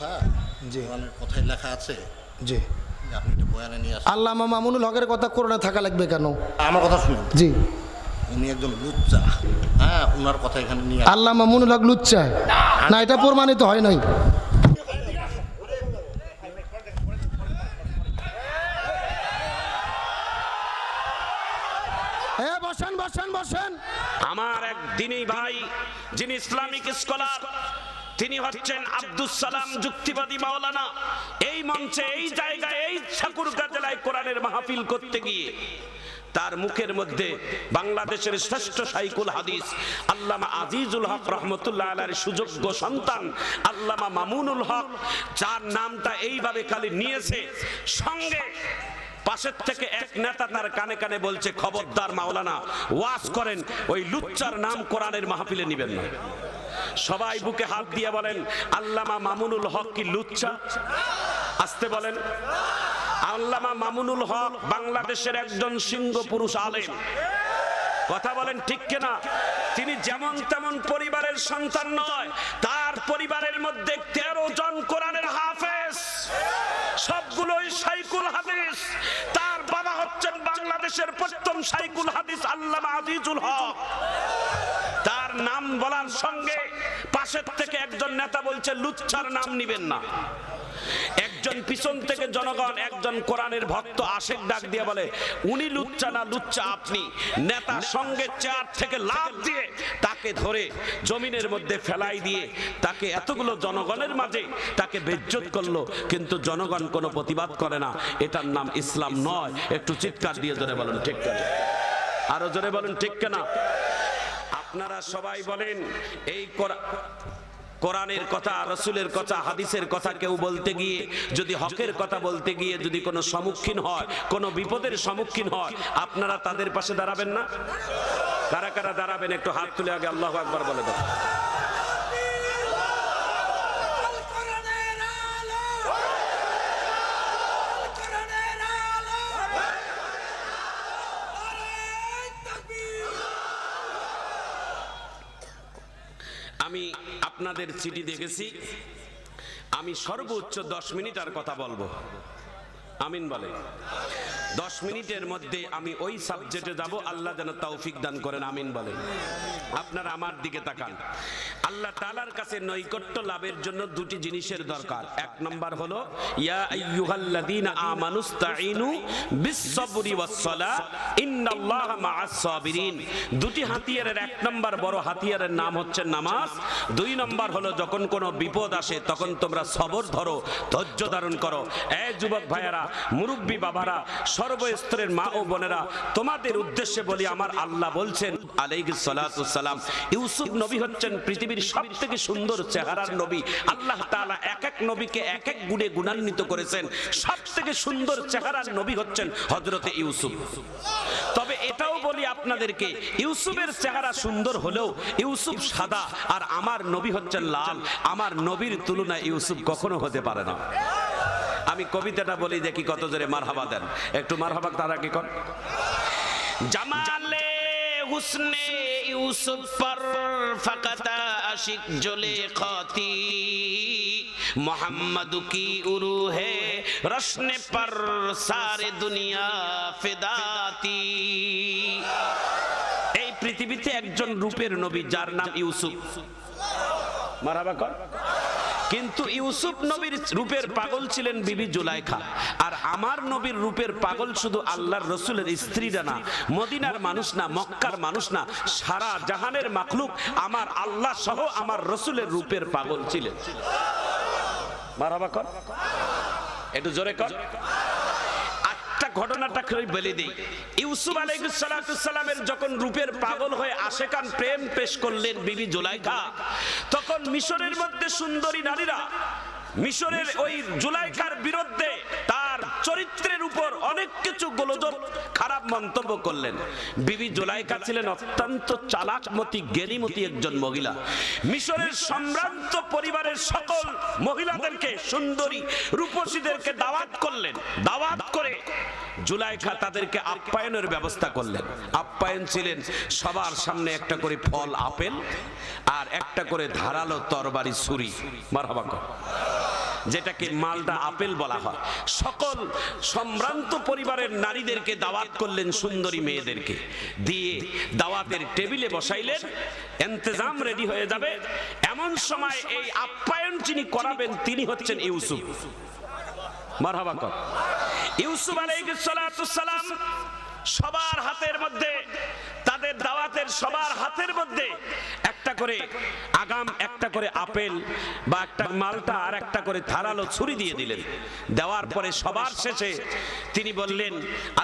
কথা জি। কোরআনের কথায় লেখা আছে। জি। আপনি এটা বয়ানে নিয়ে আসেন। আল্লামা মামুনুল হকের কথা কোরআনে থাকা লাগবে কেন? আমার কথা শুনুন। জি। উনি একজন লুচ্চা। হ্যাঁ ওনার কথা এখানে নিয়ে আসেন। আল্লাহ মামুনুল হক লুচ্চায় না এটা প্রমাণিত হয় নাই। বসেন বসেন বসেন। আমার এক দিনী ভাই যিনি ইসলামিক স্কলার তিনি হচ্ছেন আব্দুস সালাম যুক্তিবাদী মাওলানা। এই মঞ্চে, এই জায়গায়, এই ঠাকুরগাঁ জেলায় কোরআনের মাহফিল করতে গিয়ে তার মুখের মধ্যে বাংলাদেশের শ্রেষ্ঠ সাইকুল হাদিস, আল্লামা আজিজুল হক রহমতুল্লাহ আলার সুযোগ্য সন্তান, আল্লামা মামুনুল হক, যার নামটা এইভাবে খালি নিয়েছে, সঙ্গে পাশের থেকে এক নেতা তার কানে কানে বলছে, খবরদার মাওলানা, ওয়াজ করেন, ওই লুচ্চার নাম কোরআনের মাহফিলে নিবেন না। সবাই বুকে হাত দিয়ে বলেন, আল্লামা মামুনুল হক কি লুচ্চা আসতে বলেন, আল্লামা মামুনুল হক বাংলাদেশের একজন সিংহ পুরুষ আলেম। কথা বলেন ঠিক কিনা? তিনি যেমন তেমন পরিবারের সন্তান নয়, তার পরিবারের মধ্যে তেরো জন কোরআনের হাফেজ। সবগুলোই সাইকুল হাদিস। তার বাবা হচ্ছেন বাংলাদেশের প্রথম সাইকুল হাদিস আল্লামা আজিজুল হক। তার নাম বলার সঙ্গে পাশের থেকে একজন নেতা বলছে, লুচ্ছার নাম নিবেন না। একজন পিছন থেকে জনগণ, একজন কোরআনের ভক্ত আশেক ডাক দিয়ে বলে, উনি লুচ্চা না লুচ্চা আপনি। নেতা সঙ্গে চেয়ার থেকে লাভ দিয়ে তাকে ধরে জমিনের মধ্যে ফেলাই দিয়ে তাকে এতগুলো জনগণের মাঝে তাকে বেজ্জত করল, কিন্তু জনগণ কোনো প্রতিবাদ করে না। এটার নাম ইসলাম নয়। একটু চিৎকার দিয়ে জোরে বলেন, ঠিক আরও জোরে বলেন, ঠিক কেনা? আপনারা সবাই বলেন, এই কোরআ- কোরআনের কথা, রসুলের কথা, হাদিসের কথা কেউ বলতে গিয়ে, যদি হকের কথা বলতে গিয়ে যদি কোনো সম্মুখীন হয়, কোনো বিপদের সম্মুখীন হয়, আপনারা তাদের পাশে দাঁড়াবেন না? কারা কারা দাঁড়াবেন? একটু হাত তুলে আগে আল্লাহ একবার বলে দাও। আমি আপনাদের চিঠি দেখেছি। আমি সর্বোচ্চ দশ মিনিট আর কথা বলব। আমিন বলে। দশ মিনিটের মধ্যে আমি ওই সাবজেক্টে যাব, আল্লাহ যেন তৌফিক দান করেন, আমিন বলেন। আপনারা আমার দিকে তাকান। আল্লাহ তালার কাছে নৈকট্য লাভের জন্য দুটি জিনিসের দরকার। এক নম্বর হলো, ইয়া আইয়ুহাল্লাযীনা আমানুস্তাঈনু বিস-সাবরি ওয়াস-সালাহ, ইন্নাল্লাহা মা'আস সাবিরিন দুটি হাতিয়ারের, এক নম্বর বড় হাতিয়ারের নাম হচ্ছে নামাজ। দুই নম্বর হলো, যখন কোনো বিপদ আসে, তখন তোমরা সবর ধরো, ধৈর্য ধারণ করো। এ যুবক ভাইয়েরা, মুরব্বী বাবারা সর্বস্তরের মা ও বোনেরা, তোমাদের উদ্দেশ্যে বলি, আমার আল্লাহ বলছেন সালাম ইউসুফ নবী হচ্ছেন পৃথিবীর সবথেকে সুন্দর চেহারার নবী। আল্লাহ তাআলা এক এক নবীকে এক এক গুণে গুণান্বিত করেছেন। সবথেকে সুন্দর চেহারার নবী হচ্ছেন হযরতে ইউসুফ। তবে এটাও বলি আপনাদেরকে, ইউসুফের চেহারা সুন্দর হলেও ইউসুফ সাদা, আর আমার নবী হচ্ছেন লাল। আমার নবীর তুলনায় ইউসুফ কখনো হতে পারে না। আমি কবিতাটা বলি দেখি কত জোরে মারহাবা দেন। একটু মারহাবা তারা কি কর? জামালে হুসনে ইউসুফ পর ফাকাতা আশিক জলে খাতি মোহাম্মদ কি উরু হে রশনে পর সারে দুনিয়া ফেদাতি। এই পৃথিবীতে একজন রূপের নবী যার নাম ইউসুফ। মারাবা কর। কিন্তু ইউসুফ নবীর রূপের পাগল ছিলেন বিবি জুলাইখা। আর আমার নবীর রূপের পাগল শুধু আল্লাহর রসুলের স্ত্রী না, মদিনার মানুষ না, মক্কার মানুষ না, সারা জাহানের মাখলুক আমার আল্লাহ সহ আমার রসুলের রূপের পাগল ছিলেন। মারাবা কর। একটু জোরে কর। ঘটনাটা বলে দিই। ইউসুফ আলাইহিসসালামের যখন রূপের পাগল হয়ে আশেকান প্রেম পেশ করলেন বিবি জুলাইখা, তখন মিশরের মধ্যে সুন্দরী নারীরা, মিশরের ওই জুলাইকার বিরুদ্ধে তার চরিত্রের উপর অনেক কিছু গোলযোগ খারাপ মন্তব্য করলেন। বিবি জুলাইখা ছিলেন অত্যন্ত চালাকমতি জ্ঞানীমতি একজন মহিলা। মিশরের সম্ভ্রান্ত পরিবারের সকল মহিলাদেরকে, সুন্দরী রূপসীদেরকে দাওয়াত করলেন। দাওয়াত করে জুলাইখা তাদেরকে আপ্যায়নের ব্যবস্থা করলেন। আপ্যায়ন ছিলেন সবার সামনে একটা করে ফল, আপেল, আর একটা করে ধারালো তরবারি ছুরি। মারহাবা। যেটাকে মালটা আপেল বলা হয়। সকল সম্ভ্রান্ত পরিবারের নারীদেরকে দাওয়াত করলেন সুন্দরী মেয়েদেরকে। দিয়ে দাওয়াতের টেবিলে বসাইলেন, এন্তেজাম রেডি হয়ে যাবে। এমন সময় এই আপ্যায়ন যিনি করাবেন, তিনি হচ্ছেন ইউসুফ। মারহাবা ইউসুফ আলাইহিস সালাম সবার হাতের মধ্যে তাদের দাওয়াতের সবার হাতের মধ্যে একটা করে আগাম, একটা করে আপেল বা একটা মালটা আর একটা করে ধারালো ছুরি দিয়ে দিলেন। দেওয়ার পরে সবার শেষে তিনি বললেন,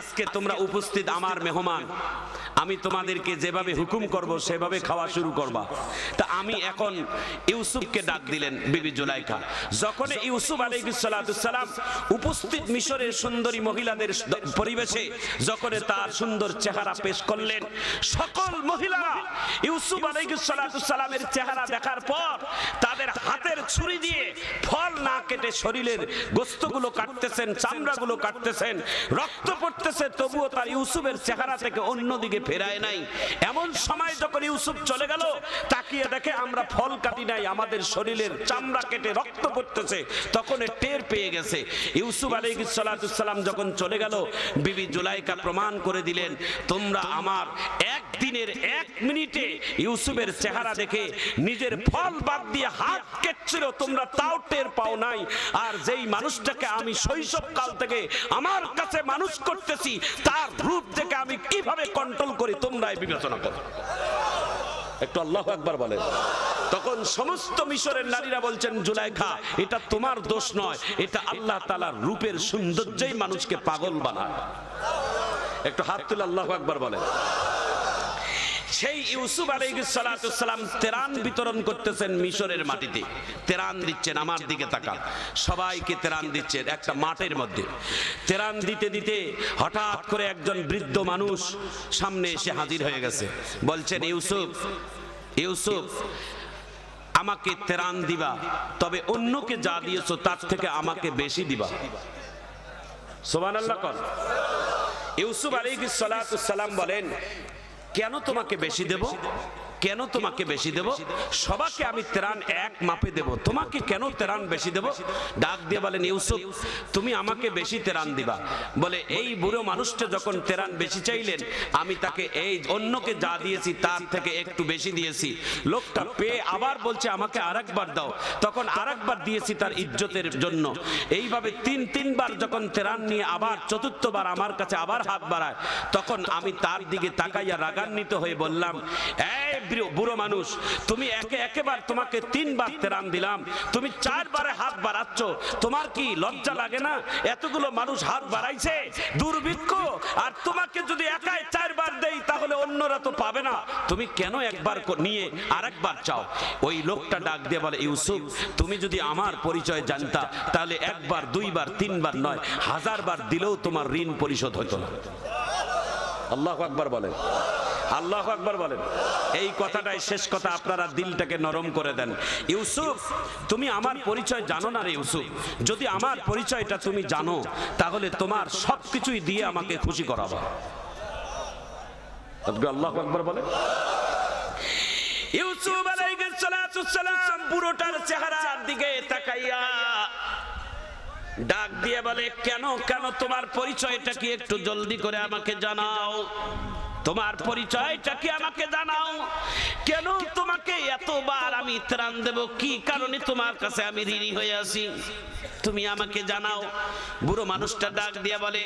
আজকে তোমরা উপস্থিত আমার মেহমান, আমি তোমাদেরকে যেভাবে হুকুম করব সেভাবে খাওয়া শুরু করবা। তা আমি এখন ইউসুফকে ডাক দিলেন বিবি জুলাইখা। যখন ইউসুফ আলাইহিস সালাম উপস্থিত মিশরের সুন্দরী মহিলাদের পরিবেশে যখন তার সুন্দর চেহারা পেশ করলেন, সকল মহিলা ইউসুফ আলাইহিস সালামের চেহারা দেখার পর তাদের হাতের ছুরি দিয়ে ফল না কেটে শরীরের গোস্তগুলো কাটতেছেন, চামড়াগুলো কাটতেছেন, রক্ত পড়তেছে, তবুও তার ইউসুফের চেহারা থেকে অন্যদিকে ফেরায় নাই। এমন সময় যখন ইউসুফ চলে গেল, তাকিয়ে দেখে আমরা ফল কাটি নাই, আমাদের শরীরের চামড়া কেটে রক্ত পড়তেছে, তখন টের পেয়ে গেছে। ইউসুফ আলাইহিস সালাম যখন চলে গেল, বিবি জুলাইকা প্রমাণ করে দিলেন, তোমরা আমার একদিনের এক মিনিটে ইউসুফের চেহারা দেখে নিজের ফল বাদ দিয়ে হাত কেটছিল তোমরা তাও টের পাও নাই। আর যেই মানুষটাকে আমি শৈশব কাল থেকে আমার কাছে মানুষ করতেছি, তার রূপ থেকে আমি কীভাবে কন্ট্রোল করি, তোমরাই বিবেচনা করো। একটু আল্লাহ একবার বলেন। তখন সমস্ত মিশরের নারীরা বলছেন, জুলাইখা, এটা তোমার দোষ নয়। এটা আল্লাহ তালার রূপের সৌন্দর্যই মানুষকে পাগল বানায়। একটু হাত তুলে আল্লাহ একবার বলেন। সেই ইউসুফ আলাইহিসসালাম তেরান বিতরণ করতেছেন মিশরের মাটিতে। তেরান দিচ্ছেন আমার দিকে তাকান। সবাইকে তেরান দিচ্ছেন একটা মাঠের মধ্যে। তেরান দিতে দিতে হঠাৎ করে একজন বৃদ্ধ মানুষ সামনে এসে হাজির হয়ে গেছে। বলছেন, ইউসুফ ইউসুফ, আমাকে তেরান দিবা, তবে অন্যকে যা দিয়েছ তার থেকে আমাকে বেশি দিবা। সোমান কর। ইউসুফ আলাইহিস সালাম বলেন কেন তোমাকে বেশি দেব? কেন তোমাকে বেশি দেব? সবাকে আমি তেরান এক মাপে দেব। তোমাকে কেন তেরান বেশি দেব? ডাক দিয়ে বলেন ইউসুফ তুমি আমাকে বেশি তেরান দিবা। বলে এই বুড়ো মানুষটা যখন তেরান বেশি চাইলেন আমি তাকে এই অন্যকে যা দিয়েছি তার থেকে একটু বেশি দিয়েছি। লোকটা পেয়ে আবার বলছে আমাকে আরেকবার দাও। তখন আরেকবার দিয়েছি তার ইজ্জতের জন্য। এইভাবে তিন তিনবার যখন তেরান নিয়ে আবার চতুর্থবার আমার কাছে আবার হাত বাড়ায় তখন আমি তার দিকে তাকাইয়া রাগান্বিত হয়ে বললাম এই বুড়ো- মানুষ, তুমি একে, একেবার তোমাকে তিনবার তেরান দিলাম। তুমি চারবারে হাত বাড়াচ্ছ, তোমার কি লজ্জা লাগে না? এতগুলো মানুষ হাত বাড়াইছে, দুর্ভিক্ষ, আর তোমাকে যদি একাই চারবার দেই, তাহলে অন্যরা তো পাবে না। তুমি কেন একবার নিয়ে আরেকবার চাও? ওই লোকটা ডাক দিয়ে বলে, ইউসুফ, তুমি যদি আমার পরিচয় জানতা, তাহলে একবার, দুইবার, তিনবার নয়, হাজারবার দিলেও তোমার ঋণ পরিশোধ হতো না। আল্লাহ আকবার বলেন। আল্লাহ আকবার বলেন। এই কথাটাই শেষ কথা, আপনারা দিলটাকে নরম করে দেন। ইউসুফ, তুমি আমার পরিচয় জানো না রে ইউসুফ? যদি আমার পরিচয়টা তুমি জানো, তাহলে তোমার সব কিছুই দিয়ে আমাকে খুশি করাবো। আল্লাহ আকবার বলেন? ইউসুফ আলাইহিস সালাতু সালাম বুড়োটার চেহারার দিকে তাকাইয়া ডাক দিয়ে বলে, কেন কেন তোমার পরিচয়টা কি একটু জলদি করে আমাকে জানাও? তোমার পরিচয়টা কি আমাকে জানাও? কেন তোমাকে এতবার আমি ত্রাণ দেব? কি কারণে তোমার কাছে আমি ঋণী হয়ে আছি? তুমি আমাকে জানাও। বুড়ো মানুষটা ডাক দিয়ে বলে,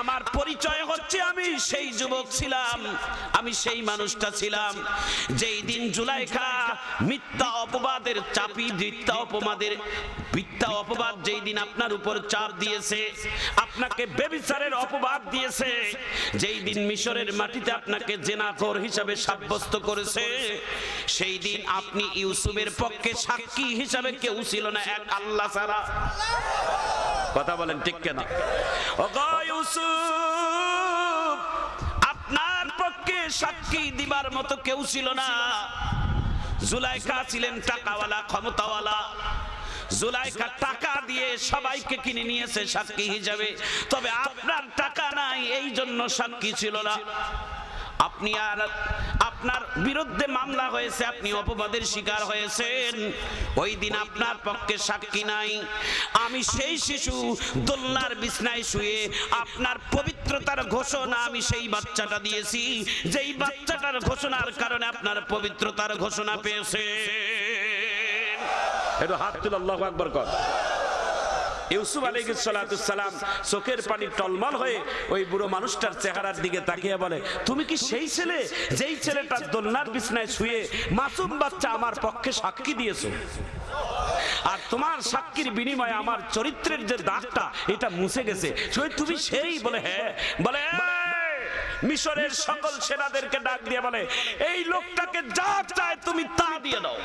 আমার পরিচয় হচ্ছে আমি সেই যুবক ছিলাম। আমি সেই মানুষটা ছিলাম। যেই দিন জুলাইখা মিথ্যা অপবাদের চাপি, মিথ্যা অপবাদের, মিথ্যা অপবাদ যেই দিন আপনার উপর চাপ দিয়েছে, আপনাকে বেবিচারের অপবাদ দিয়েছে, যেই দিন মিশরের মাটিতে আপনাকে জেনাকর হিসাবে সাব্যস্ত করেছে। সেই দিন আপনি ইউসুফের পক্ষে সাক্ষী হিসাবে কেউ ছিল না, এক আল্লাহ ছাড়া। কথা বলেন ঠিক কেনা? আপনার পক্ষে সাক্ষী দিবার মতো কেউ ছিল না। জুলাইখা ছিলেন টাকাওয়ালা, ক্ষমতাওয়ালা। জুলাইকা টাকা দিয়ে সবাইকে কিনে নিয়েছে সাক্ষী হিসাবে। তবে আপনার টাকা নাই এই জন্য সাক্ষী ছিল না। আপনি আর আপনার বিরুদ্ধে মামলা হয়েছে, আপনি অপবাদের শিকার হয়েছেন। ওই দিন আপনার পক্ষে সাক্ষী নাই। আমি সেই শিশু দোলনার বিছনায় শুয়ে আপনার পবিত্রতার ঘোষণা আমি সেই বাচ্চাটা দিয়েছি। যেই বাচ্চাটার ঘোষণার কারণে আপনার পবিত্রতার ঘোষণা পেয়েছে একটু হাত তুলে আল্লাহ আকবর কর। ইউসুফ আলাইহিস সালাম চোখের পানি টলমল হয়ে ওই বুড়ো মানুষটার চেহারার দিকে তাকিয়ে বলে, তুমি কি সেই ছেলে যেই ছেলেটার দোলনার বিছনায় শুয়ে মাসুম বাচ্চা আমার পক্ষে সাক্ষী দিয়েছ? আর তোমার সাক্ষীর বিনিময়ে আমার চরিত্রের যে দাগটা, এটা মুছে গেছে। তুমি সেই বলে হ্যাঁ। বলে মিশরের সকল সেনাদেরকে ডাক দিয়ে বলে, এই লোকটাকে যা চায় তুমি তা দিয়ে দাও।